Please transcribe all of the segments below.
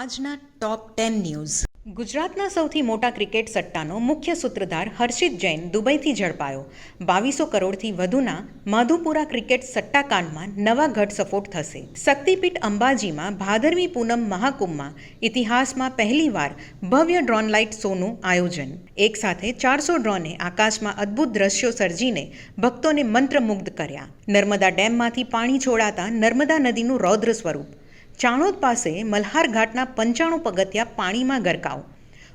આજના top ten news ગુજરાતના સૌથી મોટા ક્રિકેટ સટ્ટાનો મુખ્ય સૂત્રધાર હર્ષિત જૈન દુબઈથી ઝડપાયો. બાવીસો કરોડથી વધુના માધુપુરા ક્રિકેટ સટ્ટાકાંડમાં નવા ઘટસફોટ થશે. શક્તિપીઠ અંબાજીમાં ભાદરવી પૂનમ મહાકુંભમાં ઇતિહાસમાં પહેલીવાર ભવ્ય ડ્રોન લાઇટ શોનું આયોજન. એક સાથે ચારસો ડ્રોને આકાશમાં અદ્ભુત દ્રશ્યો સર્જીને ભક્તોને મંત્રમુગ્ધ કર્યા. નર્મદા ડેમમાંથી પાણી છોડાતા નર્મદા નદીનું રૌદ્ર સ્વરૂપ. ચાણોદ પાસે મલ્હાર ઘાટના પંચાણું પગથિયા પાણીમાં ગરકાવ.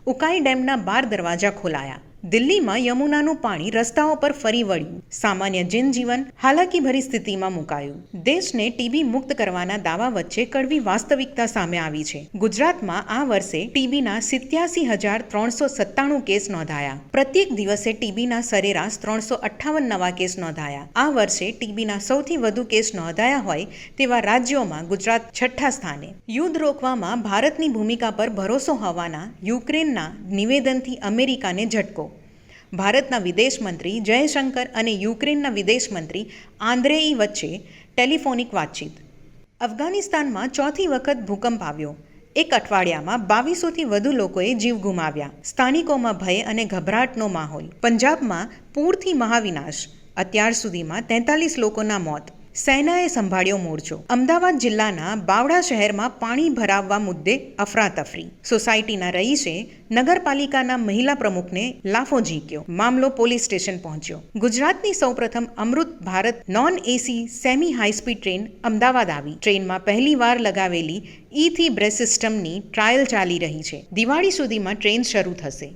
ઉકાઈ ડેમના બાર દરવાજા ખોલાયા. દિલ્હીમાં યમુનાનું પાણી રસ્તાઓ પર ફરી વળ્યું. સામાન્ય જનજીવન હાલાકીભરી સ્થિતિમાં મુકાયું. દેશને ટીબી મુક્ત કરવાના દાવા વચ્ચે કડવી વાસ્તવિકતા સામે આવી છે. ગુજરાતમાં આ વર્ષે ટીબીના સિત્યાસી હજાર ત્રણસો સત્તાણું કેસ નોંધાયા. પ્રત્યેક દિવસે ટીબીના સરેરાશ ત્રણસો અઠ્ઠાવન નવા કેસ નોંધાયા. આ વર્ષે ટીબીના સૌથી વધુ કેસ નોંધાયા હોય તેવા રાજ્યોમાં ગુજરાત છઠ્ઠા સ્થાને. યુદ્ધ રોકવામાં ભારતની ભૂમિકા પર ભરોસો હોવાના યુક્રેનના નિવેદનથી અમેરિકાને ઝટકો. ભારતના વિદેશ મંત્રી જયશંકર અને યુક્રેનના વિદેશમંત્રી આંદ્રેઈ વચ્ચે ટેલિફોનિક વાતચીત. અફઘાનિસ્તાનમાં ચોથી વખત ભૂકંપ આવ્યો. એક અઠવાડિયામાં બાવીસોથી વધુ લોકોએ જીવ ગુમાવ્યા. સ્થાનિકોમાં ભય અને ગભરાટનો માહોલ. પંજાબમાં પૂરથી મહાવિનાશ. અત્યાર સુધીમાં તેતાલીસ લોકોના મોત. સેનાએ સંભાળ્યો મોરચો અમદાવાદ જિલ્લાના બાવડા શહેરમાં પાણી ભરાવવા મુદ્દે અફરાતફરી. સોસાયટીના રહીશે નગરપાલિકાના મહિલા પ્રમુખને લાફો ઝીંક્યો. મામલો પોલીસ સ્ટેશન પહોંચ્યો. ગુજરાતની સૌપ્રથમ Amrit Bharat non AC semi high speed train Ahmedabad આવી. ટ્રેનમાં પહેલીવાર લગાવેલી ઈથી બ્રેસ સિસ્ટમની ટ્રાયલ ચાલી રહી છે. દિવાળી સુધીમાં ટ્રેન શરૂ થશે.